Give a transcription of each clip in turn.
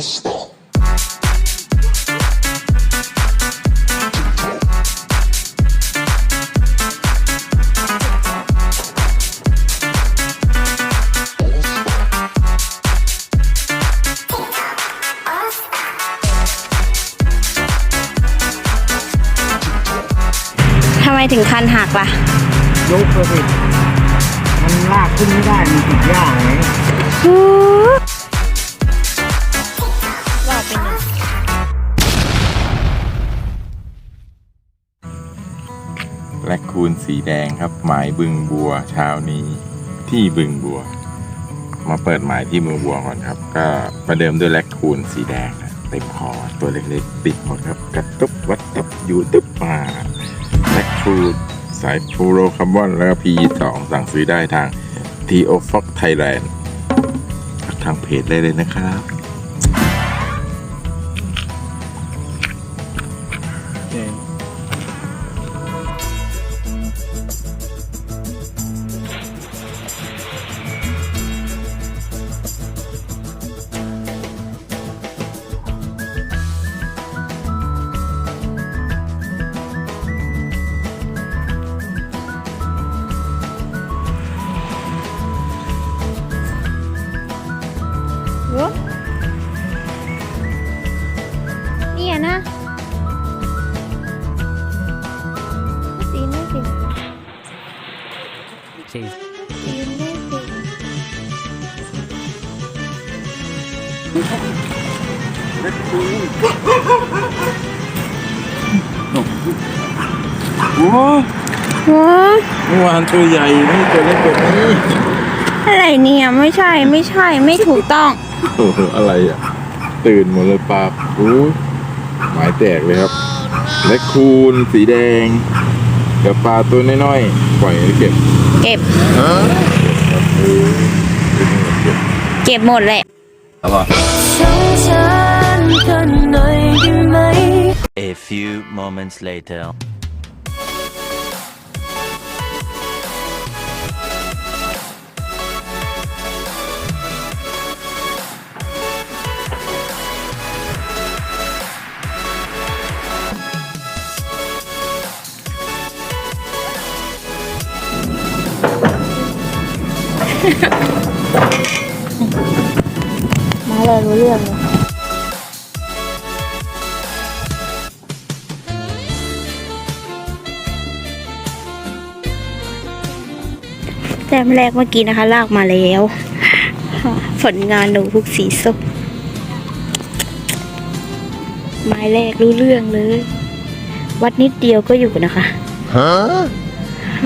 ทำไมถึงคันหักล่ะ ยกเลยสิมันลากขึ้นไม่ได้ มันติดยากไงว่ คคูนสีแดงครับหมายบึงบัวเช้านี้ที่บึงบัว มาเปิดหมายที่บึงบัวก่อนครับ ก็ประเดิมด้วยแลคคูนสีแดงเต็มคอตัวเล็กๆติดหมดครับกระตุบวัดตับอยู่ตึบมาแลคคูนสายฟูโรคัมบอนแล้วก็พีสองสั่งซื้อได้ทาง t o f o x Thailand ทางเพจได้เลยนะครับ โอ้โอ้เมื่อวานตัวใหญ่ไม่ตัวเล็กแบบนี้อะไรเนี่ยไม่ใช่ไม่ใช่ไม่ถูกต้องโอ้โหอะไรอะ ตื่นหมดเลยปลาโอ้ยหมายแตกเลยครับและคูนสีแดงกับปลาตัวน้อยๆปล่อยให้เก็บเก็บเออเก็บเก็บหมดแหละ แล้วก็ A few moments later. มาเลยรู้เรื่องเลย แต้มแรกเมื่อกี้นะคะ ลากมาแล้ว ผลงานหนูพุกสีส้มไม้แรกรู้เรื่องเลย วัดนิดเดียวก็อยู่นะคะฮ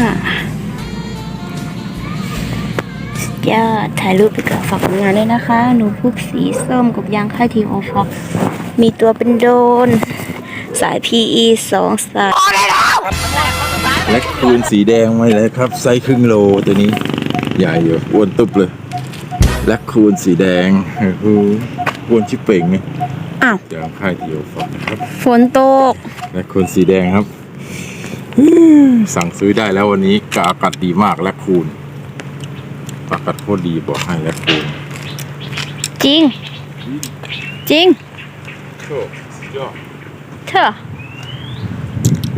ะสุดยอดถ่ายรูปไปกับฝากผลงานด้วยนะคะ หนูพุกสีส้มกับยางค่ายทีมโอฟ็อกมีตัวเป็นโดรนสาย PE สองสาย และคูนสีแดงมาเลยครับ ไซส์ครึ่งโลตัวนี้ ใหญ่อยู่อ้วนตุบเลยและคูนสีแดงโอ้โหอ้วนชิบเป่งเนี่ยอ้าวจากค่ายทีโอฟอนนะครับฝนตกและคูนสีแดงครับสั่งซื้อได้แล้ววันนี้กากัดดีมากและคูนปากัดโคตรดีบอกให้และคูนจริง จริงโชคยอดเธอ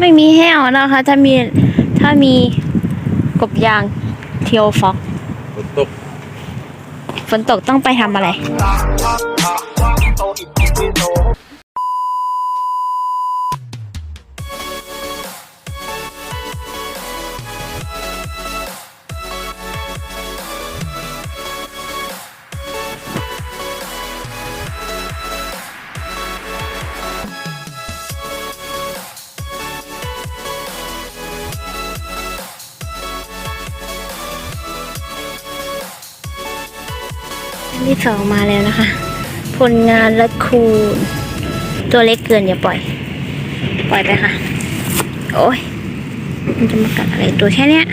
ไม่มีแห้วนะคะ ถ้ามีถ้ามีกบยางเทียวฟอกฝนตก ฝนตกต้องไปทำอะไร สองมาแล้วนะคะ ผลงานและคูณ ตัวเล็กเกินอย่าปล่อย ปล่อยไปค่ะ โอ้ยมันจะมากัดอะไรตัวแค่เนี้ย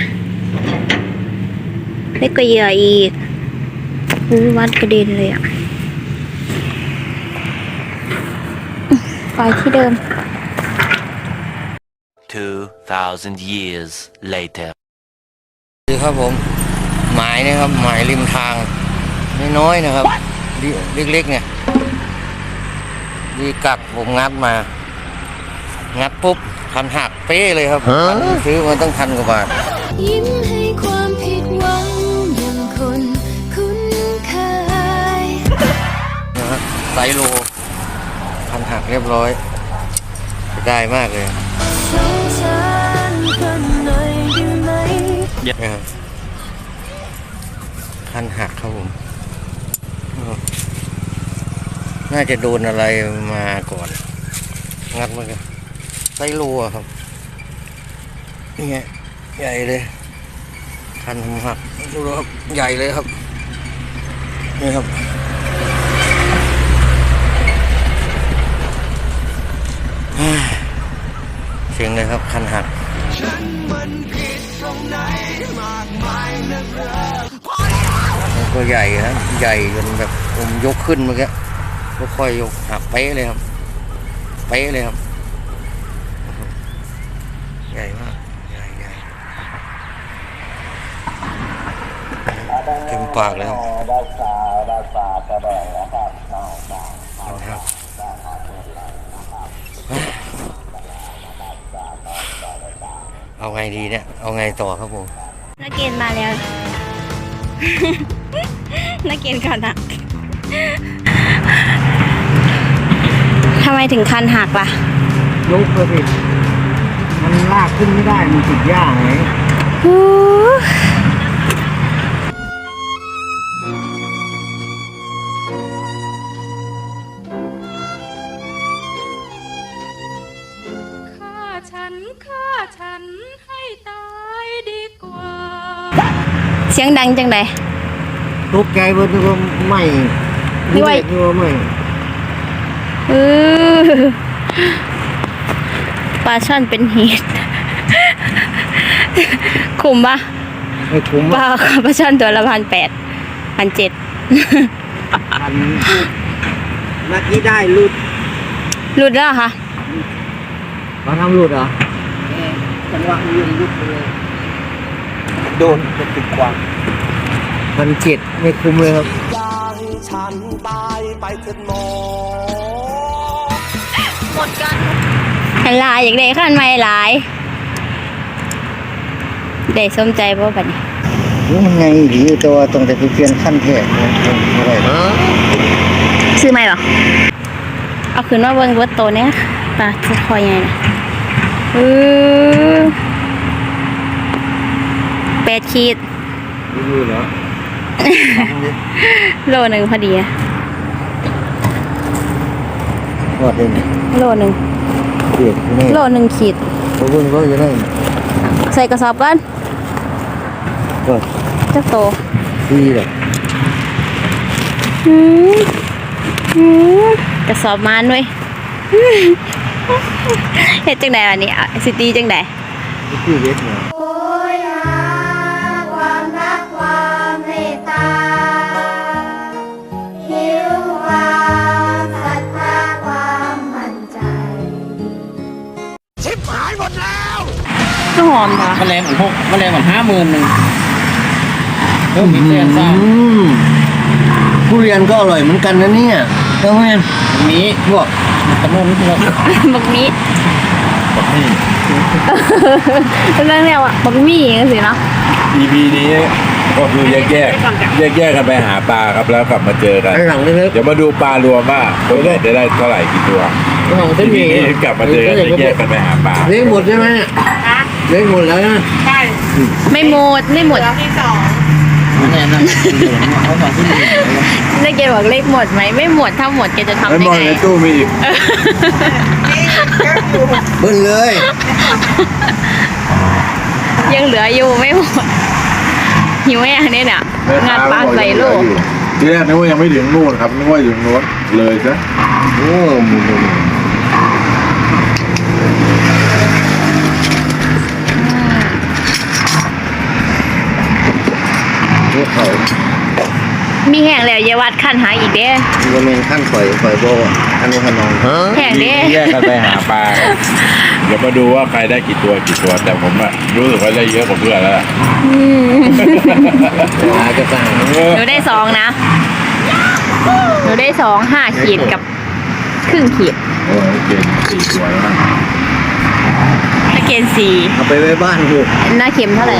เล็กกว่าเหยื่ออีกอู้วัดกระเด็นเลยอะอื้อไปที่เดิม 2,000 years later. คือครับผม หมายนะครับ หมายริมทาง น้อยๆนะครับ เล็กๆเนี่ยดีกักผมงัดมา งัดปุ๊บพันหักเป๊ะเลยครับพันซื้อมาตั้งพันกว่าบาทยิ้มให้ความผิดหวังอย่างคนคุ้นเคยนะฮะไซโลพันหักเรียบร้อยได้มากเลยสงสารกันหน่อยได้ไหมนะครับพันหักครับผม น่าจะโดนอะไรมาก่อน งัดมันกันไซโลอะครับ นี่ไงใหญ่เลย คันผมหักดูแล้วครับใหญ่เลยครับ นี่ครับเสียงเลยครับ คันหักมันก็ใหญ่นะใหญ่จนแบบผมยกขึ้นเมื่อกี้ ค่อยยกหักเป๊ะเลยครับ เป๊ะเลยครับ ใหญ่มาก ใหญ่ใหญ่เต็มปากเลยครับครับเอาไงดีเนี่ย เอาไงต่อครับผม นักเกณฑ์มาแล้ว นักเกณฑ์คันหัก ทำไมถึงคันหักล่ะ ยกเลยสิมันลากขึ้นไม่ได้ มันติดย่างไงฮู้ฆ่าฉันฆ่าฉันให้ตายดีกว่า เสียงดังจังไดตกใจเบิดนึกว่าไม่ นึกว่านึกว่าไม่เออปลาช่อนเป็นเหตุคุมปะไม่คุ้มปลาปลาช่อนตัวละพันแปดพันเจ็ดพันเมื่อกี้ได้หลุดหลุดแล้วเหรอคะมาทำหลุดเหรอจังหวะยืนยุบไปเลยโดนจะติดกวางพันเจ็ดไม่คุ้มเลยครับ อันลายอยากได้ขั้นไม่หลาย ได้สมใจบ่บัดนี้นี่มันไงดีตัวตรงแต่ไปเปลี่ยนขั้นแทกอะไรซื้อไหมหรอเอาขึ้นมาเบิ่งเบิดโตเนี้ยปลาจะคอยยังไงนะเออแปดขีดดูเหรอ โลหนึ่งพอดีอะวอดเองโลหนึ่งเด็กนี่โลหนึ่งขีดเขาเพิ่งก็จะได้ใส่กระสอบกันก็เจ้าโตดีเลยอืมอืมกระสอบมานด้วยเฮ็ดจังไดวันนี้อะสิตีจังไดที่เวทเนี่ยโหอมค่ะแมลงเหมือนหกแมลงเหมือนห้าหมื่นหนึ่งเพิ่มมีเสียงซ่าอืมทุเรียนก็อร่อยเหมือนกันนะเนี่ยเออแม่นมีพวกตะนุ่นที่เราบักมีเรื่องแนวอะบักมี่จังสิเนาะ EP นี้ก็คือแยกแยกแยกแยกๆกันไปหาปลาครับแล้วกลับมาเจอกันไอ้หลังเล็กเดี๋ยวมาดูปลารวมว่าคนได้จะได้เท่าไหร่กี่ตัวๆของเส้น EP หมี่นี้กลับมาเจอกันแยกๆกันไปหาปลาเลี้ยงหมดใช่ไหม เนี่ยเลี้ยงหมดแล้วนะไม่หมดไม่หมดแน่นอนเขาสอนที่หนึ่งนักเกณฑ์บอกเลขหมดไหมไม่หมดถ้าหมดแกจะทำแล้วได้มองไงในตู้มีอีกเบิ้ลเลย ยังเหลืออยู่ไม่หมดหิวอย่างนี้เนี่ยงานปลาใส่ลูกทีแรกนึกว่ายังไม่ถึงนู่นครับนึกว่าอยู่โน้นเลยซะโอ้มึง พวกเขามีแห้งแล้วอย่าวัดขั้นหาอีกเด้โมเมนขั้นข่อยข่อยโบอันนี้ขนองแห้งทีเด้นี้แยกกันไปหาปลาครับเดี๋ยวมาดูว่าใครได้กี่ตัวกี่ตัว แต่ผมอะรู้สึกว่าได้เยอะกว่าเพื่อนแล้วล่ะหาจะสั่งหนูได้สองนะหนูได้สองห้าขีดกับครึ่งขีดโอ้ยเก่งสี่ตัวแล้วนะถ้าเกณฑ์สี่เอาไปไว้บ้านหกหน้าเข็มเท่าไหร่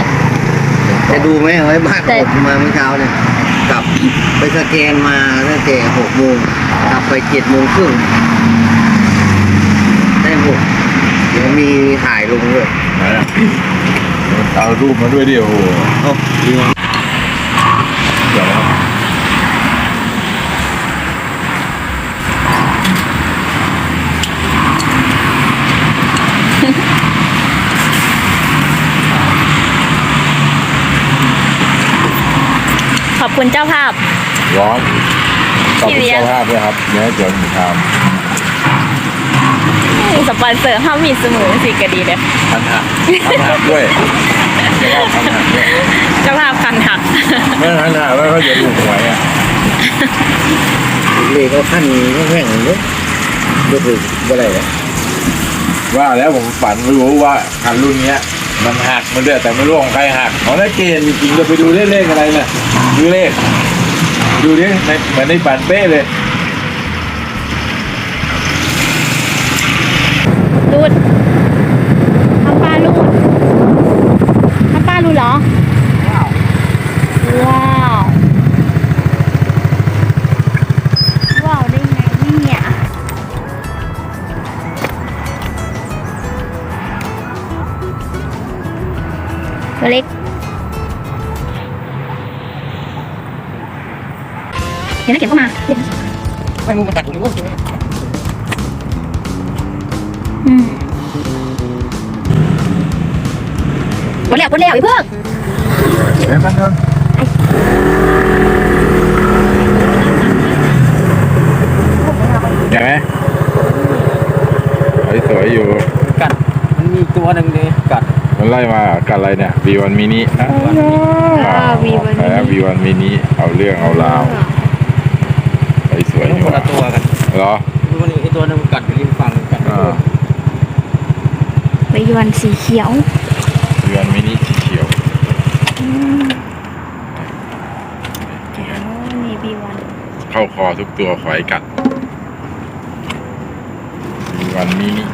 จะดูไหมเอาไว้บ้านแต่หกมาเมื่อเช้าเนี่ยกลับไปสแกนมาตั้งแต่หกโมงกลับไปเจ็ดโมงครึ่งได้หกเดี๋ยวมีถ่ายลงด้วยเอารูปมาด้วยดิโอ้โหเอ้าดีมั้ยเดี๋ยว ครับขอบคุณเจ้าภาพ ร้อนขอบพี่คุณเลี้ยง เจ้าภาพด้วยครับเดี๋ยวเดี๋ยวผมทสปอนเซอร์ห้ามีเสมอสิกะดีเลยำพันหักพันหักด้วยเจ้าภาพพันหักด้วยเจ้าภาพคันหัก ไม่พันหักแล้วก็จะถูกหวยอะเลขก็ขั้นก็แข่งเลยก็คือว่าอะไรเนี่ยว่าแล้วผมฝันไม่รู้ว่าคันรุ่นเนี้ย มันหักมันเดือดแต่ไม่รู้ของใครหักของนักเกณฑ์จริงๆจะไปดูเลขอะไรเนี่ย ดูเลข ดูดิในเหมือนในฝันเป้เลยรูดทำปลารูดทำปลารูดเหรอว้าวว้าว ว้าวได้ไงเนี่ยตัวเล็ก เดี๋ยวนะเก็บเข้ามาเดี๋ยวนะไม่มึงมาตัดผมก็อืมหมดแล้วหมดแล้วอีกเพิ่งเห็นมันเถอะเห็นไหมไอ้สวยอยู่ กัด มันมีตัวหนึ่งเลยกัด มันไล่มากันอะไรเนี่ย V1 mini นะอ่าวีวันแล้ว V1 mini เอาเรื่องเอาราวไอ้สวย มัน อยู่ คนละตัวกันเหรอมันอีกไอ้ตัวหนึงมันกัดอยู่ริมฝั่งกัดอ่าวีวันสีเขียว V1 mini สีเขียวแจ๋วนี่วีวันเข้าคอทุกตัวขอให้กัด V1 mini เนื้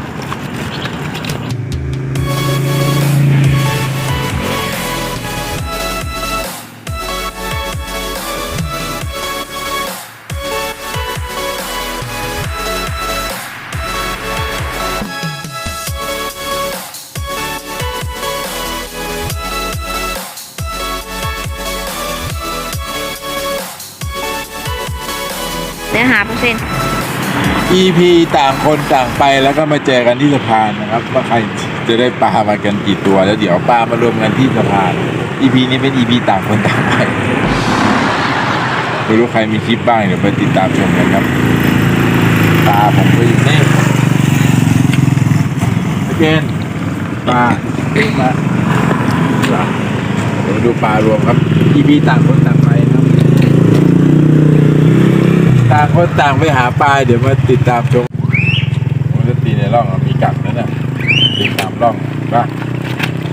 ื้อหาเปอร์เซ็นต์ EP ต่างคนต่างไปแล้วก็มาเจอกันที่สะพานนะครับว่าใครจะได้ปลามากันกี่ตัว แล้วเดี๋ยวปลามารวมกันที่สะพาน EP นี้เป็น EP ต่างคนต่างไปไม่รู้ใครมีคลิปบ้างเดี๋ยวไปติดตามชมกันครับปลาผมก็อยู่นี่โอเคปลาปลาปลาเดี๋ยวมดูปลารวมครับ EP ต่างคนต่างไปครับ ต่างคนต่างไปหาปลาเดี๋ยวมาติดตามชมผมจะตีในร่องอะมีกัดนั่นน่ะตีตามร่องป่ะ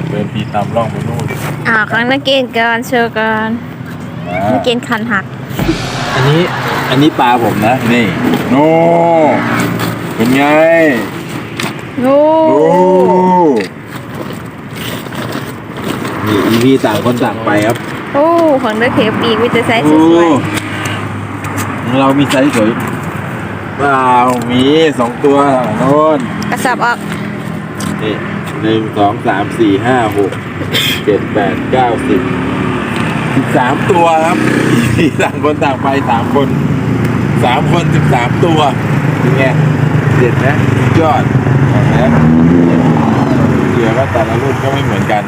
เดินตีตามร่องไปนู่นอ่าครั้งนักเกณฑ์การเชิญกันมานักเกณฑ์คันหัก อันนี้อันนี้ปลาผมนะนี่โน่เป็นไงโอ้โอ้นี่อีพีต่างคนต่างไปครับ โอ้ของเด็กเขียวปีกวิจไซส์สวยของ เรามีไซส์สวยเปล่ามีสองตัวโน่นๆกระสับออกนี่หนึ่งสองสามสี่ห้าหกเจ็ดแปดเก้าสิบสิบสามตัวครับที่ต่างคนต่างไปสามคนสามคนสิบสามตัวเป็นไงเด็ดนะสุดยอดบอกแล้วเหยื่อก็แต่ละรุ่นก็ไม่เหมือนกัน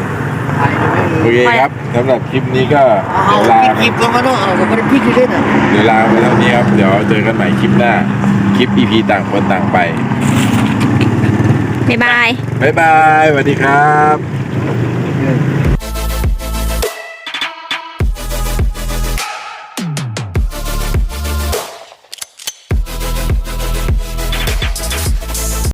โอเคครับสำหรับคลิปนี้ก็เอาเดี๋ยวลาหยิบลงมาเนาะเอาก็ไม่ได้พี่ที่เล่นอะเดี๋ยวลาไปเท่านี้ครับ เดี๋ยวเจอกันใหม่คลิปหน้า คลิป EP ต่างคนต่างไปบ๊ายบายบ๊ายบายสวัสดีครับ